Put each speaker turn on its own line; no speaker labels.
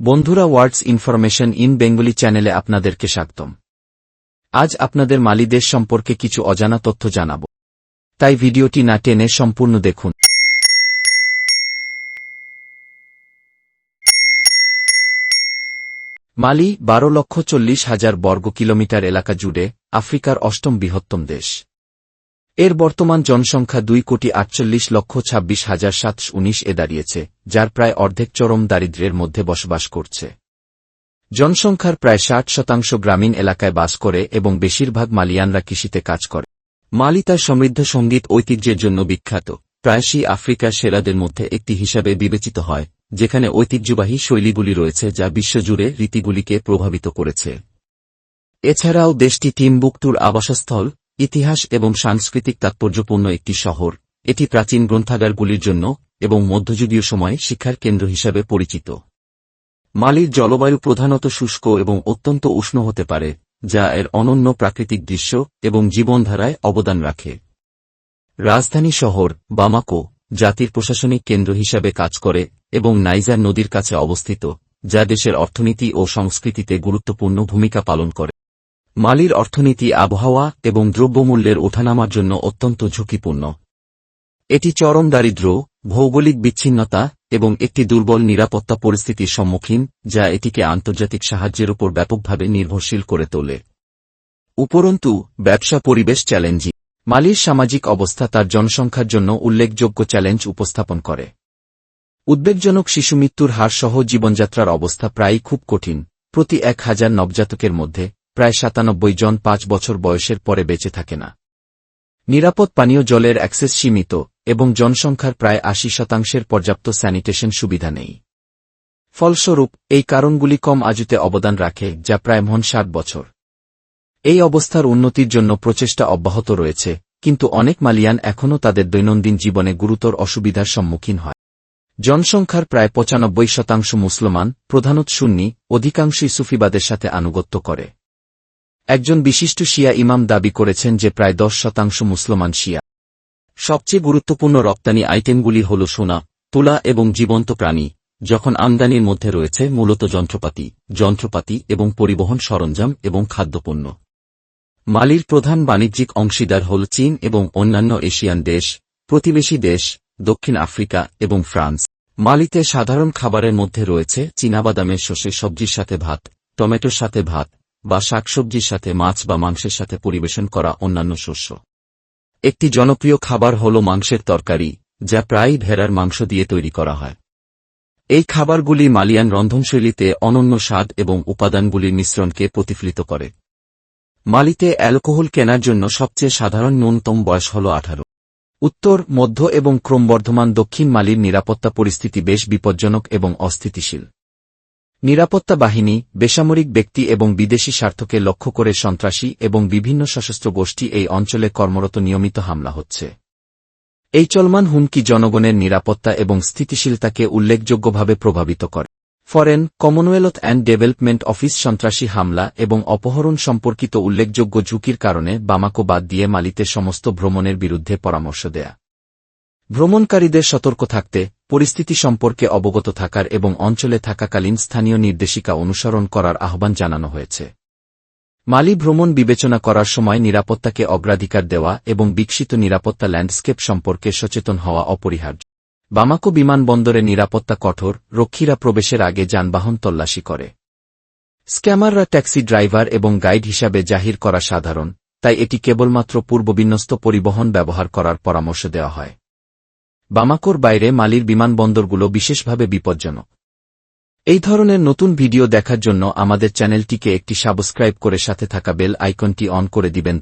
বন্ধুরা ওয়ার্ডস information in Bengali চ্যানেলে আপনাদেরকে স্বাগতম। আজ আপনাদের মালিদের সম্পর্কে কিছু অজানা তথ্য জানাব। তাই ভিডিওটি না টেনে সম্পূর্ণ দেখুন। মালি, বারো লক্ষ চল্লিশ হাজার বর্গ কিলোমিটার এলাকা জুড়ে আফ্রিকার অষ্টম বৃহত্তম দেশ। এর বর্তমান জনসংখ্যা দুই কোটি আটচল্লিশ লক্ষ ছাব্বিশ হাজার সাতশো উনিশ এ দাঁড়িয়েছে, যার প্রায় অর্ধেক চরম দারিদ্র্যের মধ্যে বসবাস করছে। জনসংখ্যার প্রায় ষাট শতাংশ গ্রামীণ এলাকায় বাস করে এবং বেশিরভাগ মালিয়ানরা কৃষিতে কাজ করে। মালি তার সমৃদ্ধ সংগীত ঐতিহ্যের জন্য বিখ্যাত। প্রায়শই আফ্রিকার সেরাদের মধ্যে একটি হিসাবে বিবেচিত হয়, যেখানে ঐতিহ্যবাহী শৈলীগুলি রয়েছে যা বিশ্বজুড়ে রীতিগুলিকে প্রভাবিত করেছে। এছাড়াও দেশটি টিমবুকটুর আবাসস্থল ইতিহাস এবং সাংস্কৃতিক তাৎপর্যপূর্ণ একটি শহর। এটি প্রাচীন গ্রন্থাগারগুলির জন্য এবং মধ্যযুগীয় সময়ে শিক্ষার কেন্দ্র হিসাবে পরিচিত। মালির জলবায়ু প্রধানত শুষ্ক এবং অত্যন্ত উষ্ণ হতে পারে, যা এর অনন্য প্রাকৃতিক দৃশ্য এবং জীবনধারায় অবদান রাখে। রাজধানী শহর, বামাকো, জাতির প্রশাসনিক কেন্দ্র হিসাবে কাজ করে এবং নাইজার নদীর কাছে অবস্থিত, যা দেশের অর্থনীতি ও সংস্কৃতিতে গুরুত্বপূর্ণ ভূমিকা পালন করে। মালির অর্থনীতি, আবহাওয়া এবং দ্রব্যমূল্যের ওঠানামার জন্য অত্যন্ত ঝুঁকিপূর্ণ। এটি চরম দারিদ্র ভৌগোলিক বিচ্ছিন্নতা এবং একটি দুর্বল নিরাপত্তা পরিস্থিতির সম্মুখীন, যা এটিকে আন্তর্জাতিক সাহায্যের উপর ব্যাপকভাবে নির্ভরশীল করে তোলে। উপরন্তু, ব্যবসা পরিবেশ চ্যালেঞ্জিং। মালির সামাজিক অবস্থা তার জনসংখ্যার জন্য উল্লেখযোগ্য চ্যালেঞ্জ উপস্থাপন করে। উদ্বেগজনক শিশু মৃত্যুর হার সহ জীবনযাত্রার অবস্থা প্রায়ই খুব কঠিন। প্রতি এক হাজার নবজাতকের মধ্যে প্রায় সাতানব্বই জন পাঁচ বছর বয়সের পরে বেঁচে থাকে না। নিরাপদ পানীয় জলের অ্যাক্সেস সীমিত, এবং জনসংখ্যার প্রায় আশি শতাংশের পর্যাপ্ত স্যানিটেশন সুবিধা নেই। ফলস্বরূপ, এই কারণগুলি কম আজুতে অবদান রাখে, যা প্রায় মন ষাট বছর। এই অবস্থার উন্নতির জন্য প্রচেষ্টা অব্যাহত রয়েছে, কিন্তু অনেক মালিয়ান এখনও তাদের দৈনন্দিন জীবনে গুরুতর অসুবিধার সম্মুখীন হয়। জনসংখ্যার প্রায় পঁচানব্বই শতাংশ মুসলমান, প্রধানত সুন্নি, অধিকাংশই সুফিবাদের সাথে আনুগত্য করে। একজন বিশিষ্ট শিয়া ইমাম দাবি করেছেন যে প্রায় দশ শতাংশ মুসলমান শিয়া। সবচেয়ে গুরুত্বপূর্ণ রপ্তানি আইটেমগুলি হল সোনা, তুলা এবং জীবন্ত প্রাণী, যখন আমদানির মধ্যে রয়েছে মূলত যন্ত্রপাতি যন্ত্রপাতি এবং পরিবহন সরঞ্জাম এবং খাদ্যপণ্য। মালির প্রধান বাণিজ্যিক অংশীদার হল চীন এবং অন্যান্য এশিয়ান দেশ, প্রতিবেশী দেশ, দক্ষিণ আফ্রিকা এবং ফ্রান্স। মালিতে সাধারণ খাবারের মধ্যে রয়েছে চীনাবাদামের শস্যে সবজির সাথে ভাত, টমেটোর সাথে ভাত বা শাকসবজির সাথে মাছ বা মাংসের সাথে পরিবেশন করা অন্যান্য শস্য। একটি জনপ্রিয় খাবার হল মাংসের তরকারি, যা প্রায়ই ভেড়ার মাংস দিয়ে তৈরি করা হয়। এই খাবারগুলি মালিয়ান রন্ধনশৈলীতে অনন্য স্বাদ এবং উপাদানগুলির মিশ্রণকে প্রতিফলিত করে। মালিতে অ্যালকোহল কেনার জন্য সবচেয়ে সাধারণ ন্যূনতম বয়স হল আঠারো। উত্তর, মধ্য এবং ক্রমবর্ধমান দক্ষিণ মালির নিরাপত্তা পরিস্থিতি বেশ বিপজ্জনক এবং অস্থিতিশীল। নিরাপত্তা বাহিনী, বেসামরিক ব্যক্তি এবং বিদেশি স্বার্থকে লক্ষ্য করে সন্ত্রাসী এবং বিভিন্ন সশস্ত্র গোষ্ঠী এই অঞ্চলে কর্মরত নিয়মিত হামলা হচ্ছে। এই চলমান হুমকি জনগণের নিরাপত্তা এবং স্থিতিশীলতাকে উল্লেখযোগ্যভাবে প্রভাবিত করে। Foreign, Commonwealth and Development Office সন্ত্রাসী হামলা এবং অপহরণ সম্পর্কিত উল্লেখযোগ্য ঝুঁকির কারণে বামাকো বাদ দিয়ে মালিতে সমস্ত ভ্রমণের বিরুদ্ধে পরামর্শ দেয়া। ভ্রমণকারীদের সতর্ক থাকতে পরিস্থিতি সম্পর্কে অবগত থাকার এবং অঞ্চলে থাকাকালীন স্থানীয় নির্দেশিকা অনুসরণ করার আহ্বান জানানো হয়েছে। মালি ভ্রমণ বিবেচনা করার সময় নিরাপত্তাকে অগ্রাধিকার দেওয়া এবং বিকশিত নিরাপত্তা ল্যান্ডস্কেপ সম্পর্কে সচেতন হওয়া অপরিহার্য। বামাকো বিমানবন্দরে নিরাপত্তা কঠোর, রক্ষীরা প্রবেশের আগে যানবাহন তল্লাশি করে। স্ক্যামাররা ট্যাক্সি ড্রাইভার এবং গাইড হিসাবে জাহির করা সাধারণ, তাই এটি কেবলমাত্র পূর্ববিন্যস্ত পরিবহন ব্যবহার করার পরামর্শ দেওয়া হয়। বামাকোর বাইরে মালির বিমানবন্দরগুলো বিশেষভাবে বিপজ্জনক। এই ধরনের নতুন ভিডিও দেখার জন্য আমাদের চ্যানেলটিকে একটি সাবস্ক্রাইব করে সাথে থাকা বেল আইকনটি অন করে দিবেন।